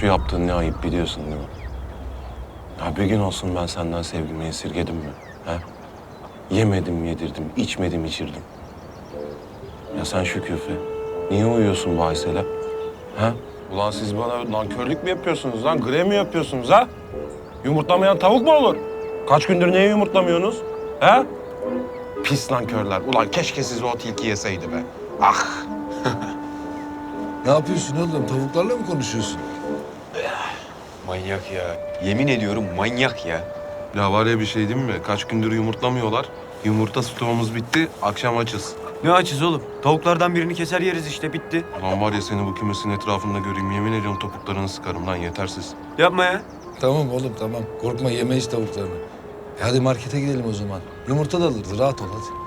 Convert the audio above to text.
Şu yaptığın ne ayıp biliyorsun değil mi? Ya bir gün olsun ben senden sevgimi esirgedim mi? He? Yemedim yedirdim, içmedim içirdim. Ya sen şu küfe, niye uyuyorsun bu Aysel'e? He? Ulan siz bana nankörlük mü yapıyorsunuz lan? Grev mi yapıyorsunuz ha? Yumurtlamayan tavuk mu olur? Kaç gündür niye yumurtlamıyorsunuz? He? Pis nankörler. Ulan keşke sizi o tilki yeseydi be. Ah! Ne yapıyorsun oğlum? Tavuklarla mı konuşuyorsun? Manyak ya. Yemin ediyorum manyak ya. Ya var ya bir şey değil mi? Kaç gündür yumurtlamıyorlar. Yumurta stoğumuz bitti. Akşam açız. Ne açız oğlum? Tavuklardan birini keser yeriz işte bitti. Lan var ya seni bu kümesin etrafında göreyim. Yemin ediyorum topuklarını sıkarım lan yetersiz. Yapma ya. Tamam oğlum tamam. Korkma yemeyiz tavuklarını. E hadi markete gidelim o zaman. Yumurta da alırız. Rahat ol hadi.